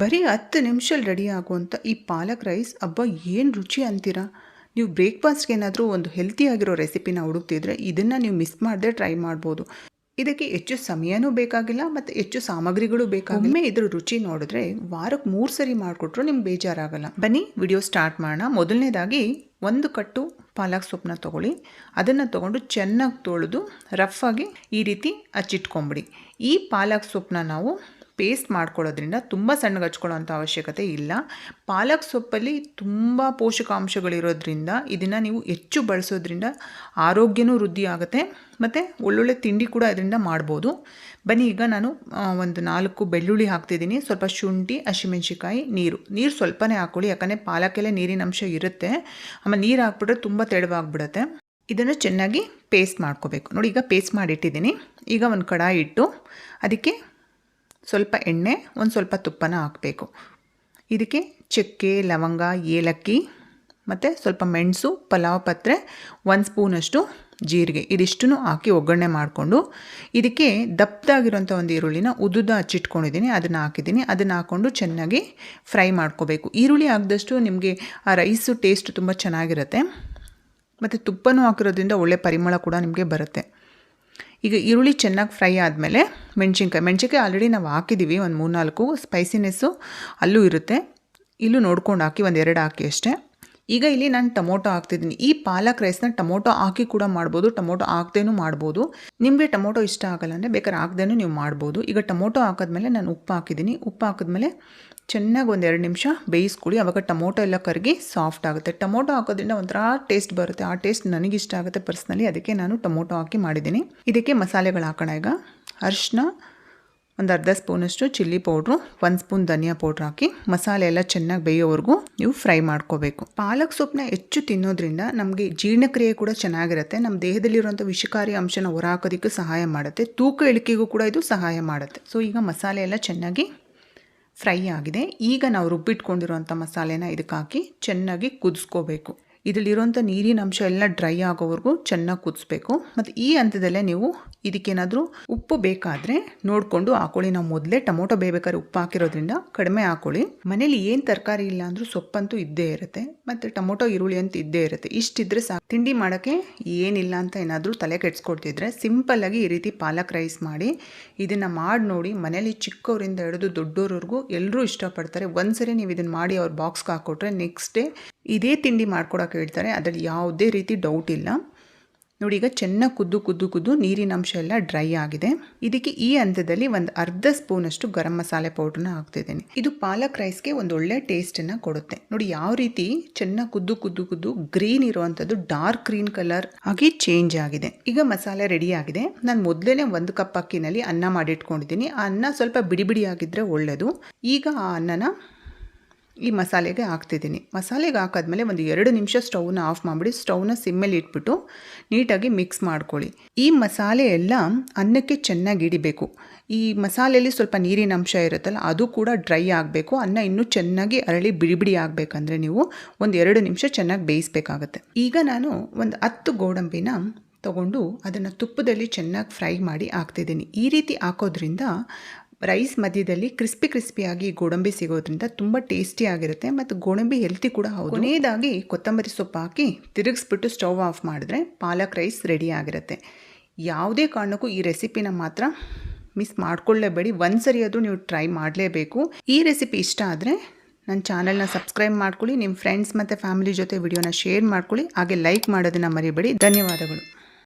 ಬರೀ ಹತ್ತು ನಿಮಿಷಲ್ಲಿ ರೆಡಿ ಆಗುವಂಥ ಈ ಪಾಲಕ್ ರೈಸ್ ಹಬ್ಬ ಏನು ರುಚಿ ಅಂತೀರಾ? ನೀವು ಬ್ರೇಕ್ಫಾಸ್ಟ್ಗೆ ಏನಾದರೂ ಒಂದು ಹೆಲ್ತಿಯಾಗಿರೋ ರೆಸಿಪಿನ ಹುಡುಕ್ತಿದ್ರೆ ಇದನ್ನು ನೀವು ಮಿಸ್ ಮಾಡದೆ ಟ್ರೈ ಮಾಡ್ಬೋದು. ಇದಕ್ಕೆ ಹೆಚ್ಚು ಸಮಯನೂ ಬೇಕಾಗಿಲ್ಲ ಮತ್ತು ಹೆಚ್ಚು ಸಾಮಗ್ರಿಗಳು ಬೇಕಾಗಿಲ್ಲ. ಒಮ್ಮೆ ಇದ್ರ ರುಚಿ ನೋಡಿದ್ರೆ ವಾರಕ್ಕೆ ಮೂರು ಸರಿ ಮಾಡಿಕೊಟ್ರು ನಿಮ್ಗೆ ಬೇಜಾರಾಗಲ್ಲ. ಬನ್ನಿ ವಿಡಿಯೋ ಸ್ಟಾರ್ಟ್ ಮಾಡೋಣ. ಮೊದಲನೇದಾಗಿ ಒಂದು ಕಟ್ಟು ಪಾಲಕ್ ಸೊಪ್ಪನ್ನ ತೊಗೊಳ್ಳಿ. ಅದನ್ನು ತೊಗೊಂಡು ಚೆನ್ನಾಗಿ ತೊಳೆದು ರಫ್ ಆಗಿ ಈ ರೀತಿ ಹಚ್ಚಿಟ್ಕೊಂಬಿಡಿ ಈ ಪಾಲಕ್ ಸೊಪ್ಪನ್ನ ನಾವು ಪೇಸ್ಟ್ ಮಾಡ್ಕೊಳ್ಳೋದ್ರಿಂದ ತುಂಬ ಸಣ್ಣಗೆ ಹಚ್ಕೊಳ್ಳೋಂಥ ಅವಶ್ಯಕತೆ ಇಲ್ಲ. ಪಾಲಕ್ ಸೊಪ್ಪಲ್ಲಿ ತುಂಬ ಪೋಷಕಾಂಶಗಳಿರೋದ್ರಿಂದ ಇದನ್ನು ನೀವು ಹೆಚ್ಚು ಬಳಸೋದ್ರಿಂದ ಆರೋಗ್ಯನೂ ವೃದ್ಧಿ ಆಗುತ್ತೆ ಮತ್ತು ಒಳ್ಳೊಳ್ಳೆ ತಿಂಡಿ ಕೂಡ ಅದರಿಂದ ಮಾಡ್ಬೋದು. ಬನ್ನಿ, ಈಗ ನಾನು ಒಂದು ನಾಲ್ಕು ಬೆಳ್ಳುಳ್ಳಿ ಹಾಕ್ತಿದ್ದೀನಿ. ಸ್ವಲ್ಪ ಶುಂಠಿ ಹಸಿಮೆಣ್ಸಿಕಾಯಿ ನೀರು. ನೀರು ಸ್ವಲ್ಪನೇ ಹಾಕ್ಕೊಳ್ಳಿ ಯಾಕಂದರೆ ಪಾಲಕ್ಕೆಲ್ಲ ನೀರಿನ ಅಂಶ ಇರುತ್ತೆ. ಆಮೇಲೆ ನೀರು ಹಾಕ್ಬಿಟ್ರೆ ತುಂಬ ತೆಳುವಾಗ್ಬಿಡುತ್ತೆ. ಇದನ್ನು ಚೆನ್ನಾಗಿ ಪೇಸ್ಟ್ ಮಾಡ್ಕೋಬೇಕು. ನೋಡಿ, ಈಗ ಪೇಸ್ಟ್ ಮಾಡಿಟ್ಟಿದ್ದೀನಿ. ಈಗ ಒಂದು ಕಡಾಯಿ ಇಟ್ಟು ಅದಕ್ಕೆ ಸ್ವಲ್ಪ ಎಣ್ಣೆ, ಒಂದು ಸ್ವಲ್ಪ ತುಪ್ಪನ ಹಾಕಬೇಕು. ಇದಕ್ಕೆ ಚಕ್ಕೆ, ಲವಂಗ, ಏಲಕ್ಕಿ ಮತ್ತು ಸ್ವಲ್ಪ ಮೆಣಸು, ಪಲಾವ್ ಪತ್ರೆ, ಒಂದು ಸ್ಪೂನಷ್ಟು ಜೀರಿಗೆ. ಇದಿಷ್ಟನ್ನು ಹಾಕಿ ಒಗ್ಗರಣೆ ಮಾಡಿಕೊಂಡು ಇದಕ್ಕೆ ದಪ್ಪದಾಗಿರೋಂಥ ಒಂದು ಈರುಳ್ಳಿನ ಉದ್ದುದ ಹಚ್ಚಿಟ್ಕೊಂಡಿದ್ದೀನಿ. ಅದನ್ನು ಹಾಕಿದ್ದೀನಿ. ಅದನ್ನು ಹಾಕ್ಕೊಂಡು ಚೆನ್ನಾಗಿ ಫ್ರೈ ಮಾಡ್ಕೋಬೇಕು. ಈರುಳ್ಳಿ ಹಾಕಿದಷ್ಟು ನಿಮಗೆ ಆ ರೈಸು ಟೇಸ್ಟ್ ತುಂಬ ಚೆನ್ನಾಗಿರುತ್ತೆ. ಮತ್ತು ತುಪ್ಪನೂ ಹಾಕಿರೋದ್ರಿಂದ ಒಳ್ಳೆ ಪರಿಮಳ ಕೂಡ ನಿಮಗೆ ಬರುತ್ತೆ. ಈಗ ಈರುಳ್ಳಿ ಚೆನ್ನಾಗಿ ಫ್ರೈ ಆದಮೇಲೆ ಮೆಣಸಿನ್ಕಾಯಿ ಮೆಣಸಿನ್ಕಾಯಿ ಆಲ್ರೆಡಿ ನಾವು ಹಾಕಿದ್ದೀವಿ ಒಂದು ಮೂರು ನಾಲ್ಕು ಸ್ಪೈಸಿನೆಸ್ಸು ಅಲ್ಲೂ ಇರುತ್ತೆ. ಇಲ್ಲೂ ನೋಡ್ಕೊಂಡು ಹಾಕಿ ಒಂದು ಎರಡು ಹಾಕಿ ಅಷ್ಟೇ. ಈಗ ಇಲ್ಲಿ ನಾನು ಟೊಮೊಟೊ ಹಾಕ್ತಿದ್ದೀನಿ. ಈ ಪಾಲಕ್ ರೈಸ್ನ ಟೊಮೊಟೊ ಹಾಕಿ ಕೂಡ ಮಾಡ್ಬೋದು, ಟೊಮೊಟೊ ಹಾಕ್ದೇನೂ ಮಾಡ್ಬೋದು. ನಿಮಗೆ ಟೊಮೊಟೊ ಇಷ್ಟ ಆಗಲ್ಲ ಅಂದರೆ ಬೇಕಾದ್ರೆ ಹಾಕ್ದೇನೂ ನೀವು ಮಾಡ್ಬೋದು. ಈಗ ಟೊಮೊಟೊ ಹಾಕಿದ್ಮೇಲೆ ನಾನು ಉಪ್ಪು ಹಾಕಿದ್ದೀನಿ ಉಪ್ಪು ಹಾಕಿದ್ಮೇಲೆ ಚೆನ್ನಾಗಿ ಒಂದು ಎರಡು ನಿಮಿಷ ಬೇಯಿಸ್ಕೊಳ್ಳಿ ಆವಾಗ ಟೊಮೊಟೊ ಎಲ್ಲ ಕರಗಿ ಸಾಫ್ಟ್ ಆಗುತ್ತೆ. ಟೊಮೊಟೊ ಹಾಕೋದ್ರಿಂದ ಒಂಥರ ಟೇಸ್ಟ್ ಬರುತ್ತೆ. ಆ ಟೇಸ್ಟ್ ನನಗಿಷ್ಟ ಆಗುತ್ತೆ ಪರ್ಸ್ನಲಿ ಅದಕ್ಕೆ ನಾನು ಟೊಮೊಟೊ ಹಾಕಿ ಮಾಡಿದ್ದೀನಿ. ಇದಕ್ಕೆ ಮಸಾಲೆಗಳು ಹಾಕೋಣ ಈಗ. ಅರಿಶಿನ ಒಂದು ಅರ್ಧ ಸ್ಪೂನಷ್ಟು ಚಿಲ್ಲಿ ಪೌಡ್ರು ಒಂದು ಸ್ಪೂನ್ ಧನಿಯಾ ಪೌಡ್ರ್ ಹಾಕಿ ಮಸಾಲೆ ಎಲ್ಲ ಚೆನ್ನಾಗಿ ಬೇಯೋವರೆಗೂ ನೀವು ಫ್ರೈ ಮಾಡ್ಕೋಬೇಕು. ಪಾಲಕ್ ಸೊಪ್ಪನ್ನ ಹೆಚ್ಚು ತಿನ್ನೋದ್ರಿಂದ ನಮಗೆ ಜೀರ್ಣಕ್ರಿಯೆ ಕೂಡ ಚೆನ್ನಾಗಿರುತ್ತೆ. ನಮ್ಮ ದೇಹದಲ್ಲಿರುವಂಥ ವಿಷಕಾರಿ ಅಂಶನ ಹೊರಹಾಕೋದಕ್ಕೆ ಸಹಾಯ ಮಾಡುತ್ತೆ. ತೂಕ ಇಳಿಕೆಗೂ ಕೂಡ ಇದು ಸಹಾಯ ಮಾಡುತ್ತೆ. ಸೊ ಈಗ ಮಸಾಲೆ ಎಲ್ಲ ಚೆನ್ನಾಗಿ ಫ್ರೈ ಆಗಿದೆ. ಈಗ ನಾವು ರುಬ್ಬಿಟ್ಕೊಂಡಿರುವಂಥ ಮಸಾಲೆನ ಇದಕ್ಕೆ ಹಾಕಿ ಚೆನ್ನಾಗಿ ಕುದಿಸ್ಕೋಬೇಕು. ಇದರಲ್ಲಿರುವಂಥ ನೀರಿನ ಅಂಶ ಎಲ್ಲ ಡ್ರೈ ಆಗೋವರೆಗೂ ಚೆನ್ನಾಗಿ ಕುದಿಸ್ಬೇಕು. ಮತ್ತು ಈ ಹಂತದಲ್ಲೇ ನೀವು ಇದಕ್ಕೇನಾದರೂ ಉಪ್ಪು ಬೇಕಾದರೆ ನೋಡಿಕೊಂಡು ಹಾಕೊಳ್ಳಿ. ನಾವು ಮೊದಲೇ ಟೊಮೊಟೊ ಬೇಯ್ಬೇಕಾದ್ರೆ ಉಪ್ಪು ಹಾಕಿರೋದ್ರಿಂದ ಕಡಿಮೆ ಹಾಕೊಳ್ಳಿ. ಮನೇಲಿ ಏನು ತರಕಾರಿ ಇಲ್ಲ ಅಂದರೂ ಸೊಪ್ಪಂತೂ ಇದ್ದೇ ಇರುತ್ತೆ. ಮತ್ತು ಟೊಮೊಟೊ, ಈರುಳ್ಳಿ ಅಂತ ಇದ್ದೇ ಇರುತ್ತೆ. ಇಷ್ಟಿದ್ರೆ ಸಾಕು. ತಿಂಡಿ ಮಾಡೋಕ್ಕೆ ಏನಿಲ್ಲ ಅಂತ ಏನಾದರೂ ತಲೆ ಕೆಡಿಸ್ಕೊಡ್ತಿದ್ರೆ ಸಿಂಪಲ್ಲಾಗಿ ಈ ರೀತಿ ಪಾಲಕ್ ರೈಸ್ ಮಾಡಿ ಇದನ್ನು ಮಾಡಿ ನೋಡಿ. ಮನೇಲಿ ಚಿಕ್ಕವರಿಂದ ಹಿಡಿದು ದೊಡ್ಡೋರವರೆಗೂ ಎಲ್ಲರೂ ಇಷ್ಟಪಡ್ತಾರೆ. ಒಂದ್ಸರಿ ನೀವು ಇದನ್ನು ಮಾಡಿ ಅವ್ರ ಬಾಕ್ಸ್ಗೆ ಹಾಕ್ಕೊಟ್ರೆ ನೆಕ್ಸ್ಟ್ ಡೇ ಇದೇ ತಿಂಡಿ ಮಾಡ್ಕೊಡೋಕೆ ಹೇಳ್ತಾರೆ. ಅದರಲ್ಲಿ ಯಾವುದೇ ರೀತಿ ಡೌಟ್ ಇಲ್ಲ. ನೋಡಿ, ಈಗ ಚೆನ್ನಾಗಿ ಕುದ್ದು ಕುದ್ದು ಕುದ್ದು ನೀರಿನ ಅಂಶ ಎಲ್ಲ ಡ್ರೈ ಆಗಿದೆ. ಇದಕ್ಕೆ ಈ ಹಂತದಲ್ಲಿ ಒಂದು ಅರ್ಧ ಸ್ಪೂನಷ್ಟು ಗರಂ ಮಸಾಲೆ ಪೌಡ್ರನ್ನ ಹಾಕ್ತಿದ್ದೀನಿ ಇದು ಪಾಲಕ್ ರೈಸ್ಗೆ ಒಂದು ಒಳ್ಳೆ ಟೇಸ್ಟನ್ನು ಕೊಡುತ್ತೆ. ನೋಡಿ, ಯಾವ ರೀತಿ ಚೆನ್ನಾಗಿ ಕುದ್ದು ಕುದ್ದು ಕುದ್ದು ಗ್ರೀನ್ ಇರುವಂಥದ್ದು ಡಾರ್ಕ್ ಗ್ರೀನ್ ಕಲರ್ ಆಗಿ ಚೇಂಜ್ ಆಗಿದೆ. ಈಗ ಮಸಾಲೆ ರೆಡಿ ಆಗಿದೆ. ನಾನು ಮೊದಲೇ ಒಂದು ಕಪ್ ಅಕ್ಕಿನಲ್ಲಿ ಅನ್ನ ಮಾಡಿಟ್ಕೊಂಡಿದ್ದೀನಿ. ಆ ಅನ್ನ ಸ್ವಲ್ಪ ಬಿಡಿ ಬಿಡಿ ಆಗಿದ್ರೆ ಒಳ್ಳೆಯದು ಈಗ ಆ ಅನ್ನನ ಈ ಮಸಾಲೆಗೆ ಹಾಕ್ತಿದ್ದೀನಿ. ಮಸಾಲೆಗೆ ಹಾಕಾದ್ಮೇಲೆ ಒಂದು ಎರಡು ನಿಮಿಷ ಸ್ಟವ್ನ ಆಫ್ ಮಾಡಿಬಿಡಿ. ಸ್ಟವ್ನ ಸಿಮ್ಮಲ್ಲಿ ಇಟ್ಬಿಟ್ಟು ನೀಟಾಗಿ ಮಿಕ್ಸ್ ಮಾಡ್ಕೊಳ್ಳಿ. ಈ ಮಸಾಲೆ ಎಲ್ಲ ಅನ್ನಕ್ಕೆ ಚೆನ್ನಾಗಿ ಹಿಡಿಬೇಕು. ಈ ಮಸಾಲೆಯಲ್ಲಿ ಸ್ವಲ್ಪ ನೀರಿನ ಅಂಶ ಇರುತ್ತಲ್ಲ, ಅದು ಕೂಡ ಡ್ರೈ ಆಗಬೇಕು. ಅನ್ನ ಇನ್ನೂ ಚೆನ್ನಾಗಿ ಅರಳಿ ಬಿಡಿ ಬಿಡಿ ಆಗಬೇಕಂದ್ರೆ ನೀವು ಒಂದು ಎರಡು ನಿಮಿಷ ಚೆನ್ನಾಗಿ ಬೇಯಿಸ್ಬೇಕಾಗತ್ತೆ. ಈಗ ನಾನು ಒಂದು ಹತ್ತು ಗೋಡಂಬಿನ ತಗೊಂಡು ಅದನ್ನು ತುಪ್ಪದಲ್ಲಿ ಚೆನ್ನಾಗಿ ಫ್ರೈ ಮಾಡಿ ಹಾಕ್ತಿದ್ದೀನಿ. ಈ ರೀತಿ ಹಾಕೋದ್ರಿಂದ ರೈಸ್ ಮಧ್ಯದಲ್ಲಿ ಕ್ರಿಸ್ಪಿ ಕ್ರಿಸ್ಪಿಯಾಗಿ ಗೋಡಂಬಿ ಸಿಗೋದ್ರಿಂದ ತುಂಬ ಟೇಸ್ಟಿ ಆಗಿರುತ್ತೆ ಮತ್ತು ಗೋಡಂಬಿ ಹೆಲ್ತಿ ಕೂಡ ಹೌದು. ಕೊನೆಯದಾಗಿ ಕೊತ್ತಂಬರಿ ಸೊಪ್ಪು ಹಾಕಿ ತಿರುಗಿಸ್ಬಿಟ್ಟು ಸ್ಟವ್ ಆಫ್ ಮಾಡಿದ್ರೆ ಪಾಲಕ್ ರೈಸ್ ರೆಡಿ ಆಗಿರುತ್ತೆ. ಯಾವುದೇ ಕಾರಣಕ್ಕೂ ಈ ರೆಸಿಪಿನ ಮಾತ್ರ ಮಿಸ್ ಮಾಡ್ಕೊಳ್ಳೇಬೇಡಿ. ಒಂದು ಸರಿ ಅದು ನೀವು ಟ್ರೈ ಮಾಡಲೇಬೇಕು. ಈ ರೆಸಿಪಿ ಇಷ್ಟ ಆದರೆ ನನ್ನ ಚಾನಲ್ನ ಸಬ್ಸ್ಕ್ರೈಬ್ ಮಾಡ್ಕೊಳ್ಳಿ ನಿಮ್ಮ ಫ್ರೆಂಡ್ಸ್ ಮತ್ತು ಫ್ಯಾಮಿಲಿ ಜೊತೆ ವಿಡಿಯೋನ ಶೇರ್ ಮಾಡ್ಕೊಳ್ಳಿ, ಹಾಗೆ ಲೈಕ್ ಮಾಡೋದನ್ನು ಮರಿಬೇಡಿ. ಧನ್ಯವಾದಗಳು.